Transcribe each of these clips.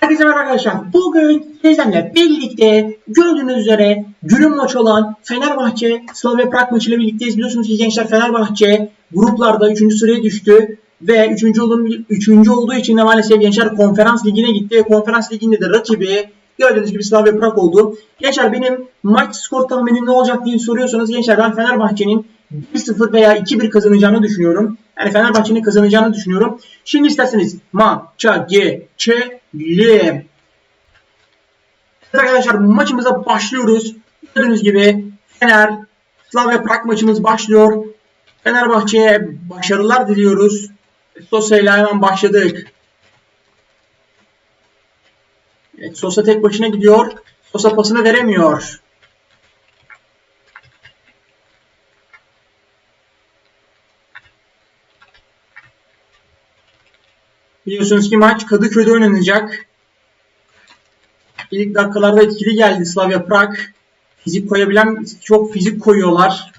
Herkese merhaba arkadaşlar. Bugün sizlerle birlikte gördüğünüz üzere günün maçı olan Fenerbahçe Slavia Prag maçıyla birlikteyiz. Biliyorsunuz ki gençler Fenerbahçe gruplarda 3. sıraya düştü ve 3. olduğu, 3. olduğu için de maalesef gençler konferans ligine gitti. Konferans liginde de rakibi gördüğünüz gibi Slavia Prag oldu. Gençler benim maç skor tahminim ne olacak diye soruyorsanız gençler ben Fenerbahçe'nin 1-0 veya 2-1 kazanacağını düşünüyorum. Yani Fenerbahçe'nin kazanacağını düşünüyorum. Şimdi isterseniz maça geçelim. Evet arkadaşlar maçımıza başlıyoruz. Gördüğünüz gibi Fener Slavia Prag maçımız başlıyor. Fenerbahçe'ye başarılar diliyoruz. Sosa ile hemen başladık. Evet, Sosa tek başına gidiyor. Sosa pasını veremiyor. Biliyorsunuz ki maç Kadıköy'de oynanacak. İlk dakikalarda etkili geldi Slavia Prag. Fizik koyabilen çok fizik koyuyorlar.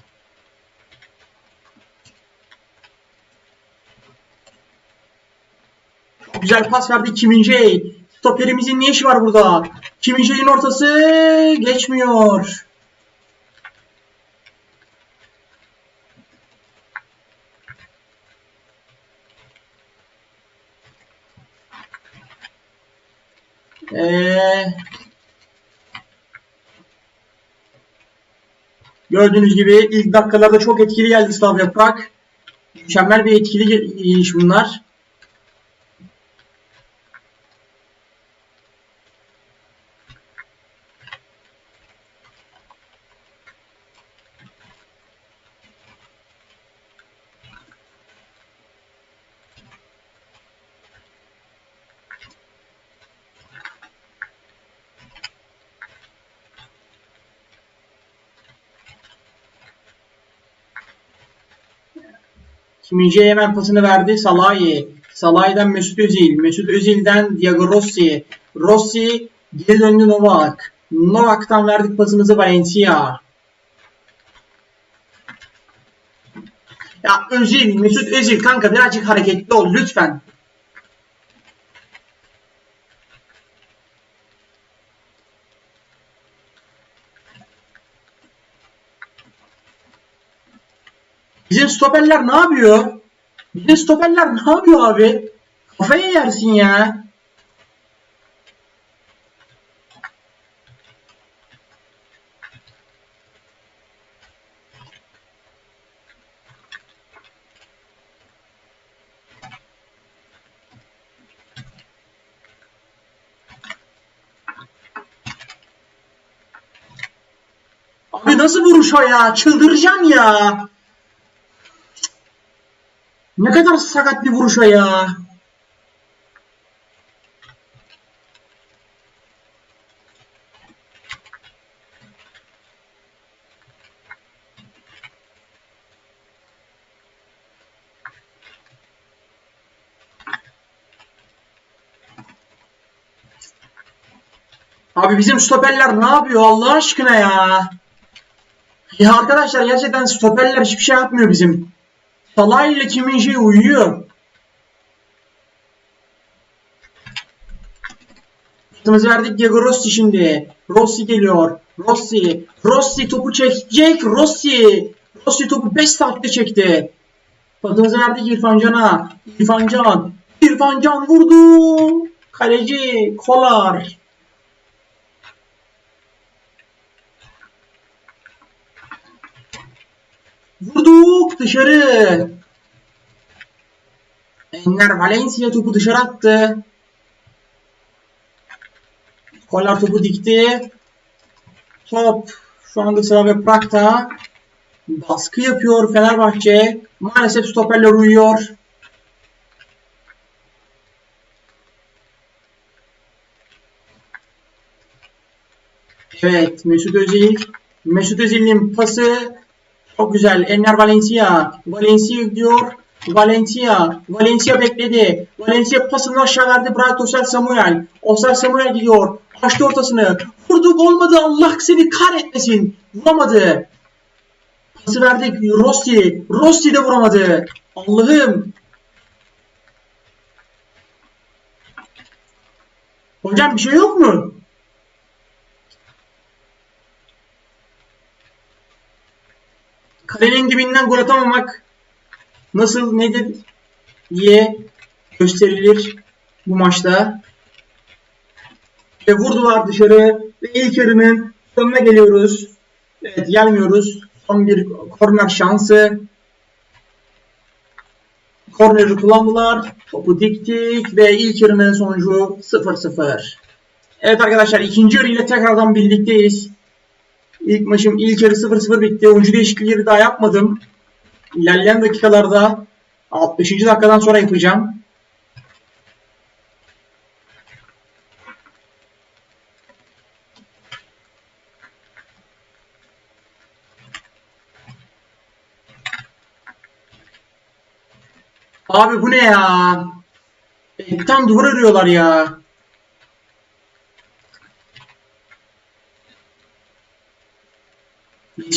Güzel pas verdi Kim Min-jae. Stoperimizin ne işi var burada? Kim ortası geçmiyor. Ee, gördüğünüz gibi ilk dakikalarda çok etkili geldi Slavia Prag. Mükemmel bir etkili iş bunlar. Kimince hemen pasını verdi. Salahi. Salahi'den Mesut Özil. Mesut Özil'den Diego Rossi. Rossi geri döndü Novak. Novak'tan verdik pasımızı Valencia. Ya Özil, Mesut Özil kanka birazcık hareketli ol lütfen. Bizim stoperler ne yapıyor? Bizim stoperler ne yapıyor abi? Kafayı yersin ya. Abi nasıl vuruş o ya? Çıldıracağım ya. Ne kadar sakat bir vuruş o ya. Abi bizim stoperler ne yapıyor Allah aşkına ya? Ya arkadaşlar gerçekten stoperler hiçbir şey yapmıyor bizim. Salah ile kimin şey uyuyor. Pasımızı verdik Diego Rossi şimdi. Rossi geliyor. Rossi. Rossi topu çekecek. Rossi. Rossi topu 5 saatte çekti. Pasımızı verdik İrfan Can'a. İrfan Can. İrfan Can vurdu. Kaleci Kolar. Vurduk dışarı. Enner Valencia topu dışarı attı. Kolar topu dikti. Top şu anda ve Prag'da. Baskı yapıyor Fenerbahçe. Maalesef stoperler uyuyor. Evet Mesut Özil. Mesut Özil'in pası çok güzel. Enner Valencia. Valencia gidiyor. Valencia. Valencia bekledi. Valencia pasını aşağı verdi. Bright Osel Samuel. Osel Samuel gidiyor. Açtı ortasını. Vurduk olmadı. Allah seni kahretmesin. Vuramadı. Pası verdik. Rossi. Rossi de vuramadı. Allah'ım. Hocam bir şey yok mu? Kalenin dibinden gol atamamak nasıl nedir diye gösterilir bu maçta. Ve vurdular dışarı ve ilk yarının sonuna geliyoruz. Evet gelmiyoruz. Son bir korner şansı. Korneri kullandılar. Topu diktik ve ilk yarının sonucu 0-0. Evet arkadaşlar ikinci yarı ile tekrardan birlikteyiz. İlk maçım ilk yarı 0-0 bitti. Oyuncu değişiklikleri daha yapmadım. İlerleyen dakikalarda 65. dakikadan sonra yapacağım. Abi bu ne ya? E, tam duvar arıyorlar ya.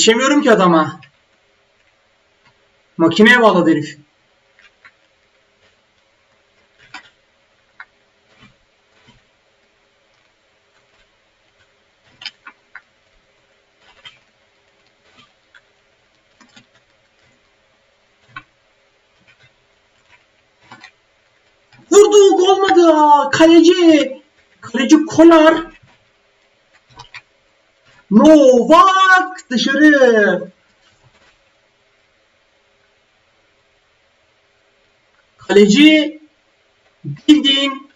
Yetişemiyorum ki adama. Makineye bağladı herif. Vurduk olmadı. Kaleci. Kaleci Kolar. Novak dışarı. Kaleci bildiğin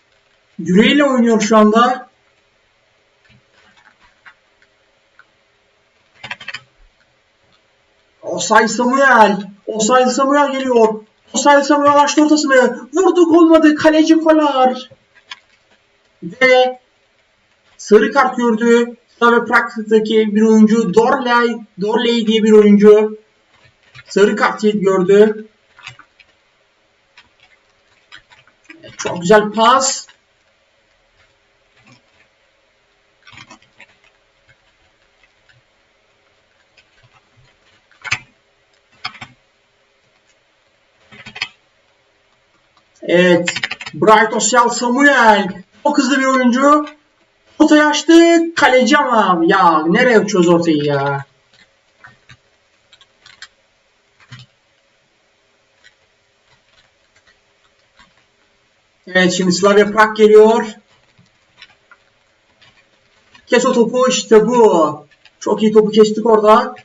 yüreğiyle oynuyor şu anda. Osay Samuel. Osay Samuel geliyor. Osay Samuel açtı ortasını. Vurduk olmadı. Kaleci Kolar. Ve sarı kart gördü. Slavia Prag'daki bir oyuncu Dorley, Dorley diye bir oyuncu sarı kart gördü. Çok güzel pas. Evet. Bright Osel Samuel. Çok hızlı bir oyuncu. Ortayı açtı. Kaleci ama. Ya nereye uçuyoruz ortayı ya? Evet şimdi Slavia Prag geliyor. Kes o topu işte bu. Çok iyi topu kestik orada.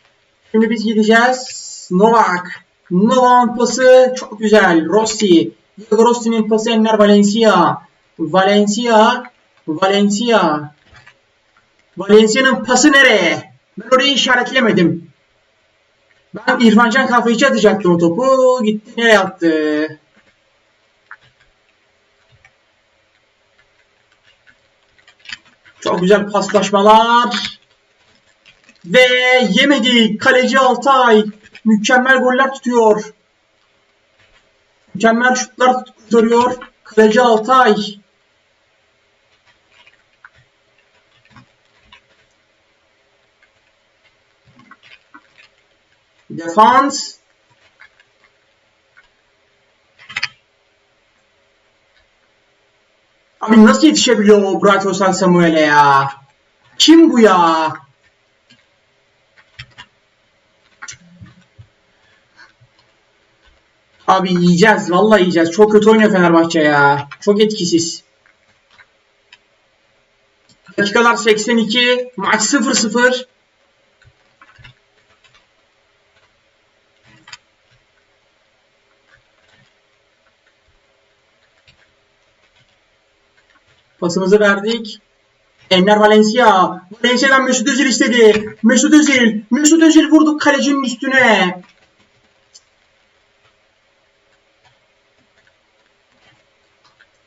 Şimdi biz gideceğiz. Novak. Novak'ın pası çok güzel. Rossi. Rossi'nin pası Enner Valencia. Valencia. Valencia. Valencia'nın pası nereye? Ben orayı işaretlemedim. Ben İrfancan kafayı atacaktım o topu. Gitti nereye attı? Çok güzel paslaşmalar. Ve yemedi. Kaleci Altay. Mükemmel goller tutuyor. Mükemmel şutlar kurtarıyor. Kaleci Altay. Defans. Abi nasıl yetişebiliyor o Bright Osal Samuel'e ya? Kim bu ya? Abi yiyeceğiz. Vallahi yiyeceğiz. Çok kötü oynuyor Fenerbahçe ya. Çok etkisiz. Dakikalar 82. Maç 0-0. Pasımızı verdik. Enner Valencia. Valencia'dan Mesut Özil istedi. Mesut Özil. Mesut Özil vurdu kalecinin üstüne.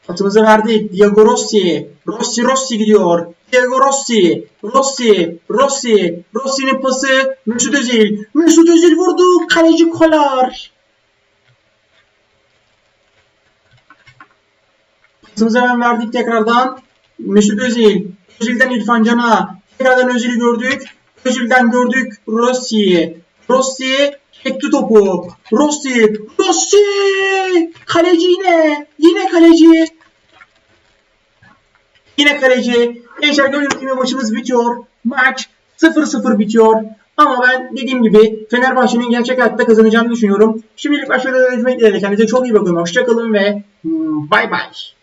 Pasımızı verdik. Diego Rossi. Rossi Rossi gidiyor. Diego Rossi. Rossi. Rossi. Rossi'nin pası. Mesut Özil. Mesut Özil vurdu. Kaleci Kolar. Pasımızı hemen verdik tekrardan. Mesut Özil. Özil'den İrfan Can'a. Tekrardan Özil'i gördük. Özil'den gördük Rossi'yi. Rossi çekti topu. Rossi. Rossi. Kaleci yine. Yine kaleci. Yine kaleci. Gençler gördüğünüz gibi maçımız bitiyor. Maç 0-0 bitiyor. Ama ben dediğim gibi Fenerbahçe'nin gerçek hayatta kazanacağını düşünüyorum. Şimdilik başarılar görüşmek dileğiyle. Kendinize çok iyi bakın. Hoşçakalın ve bay bay.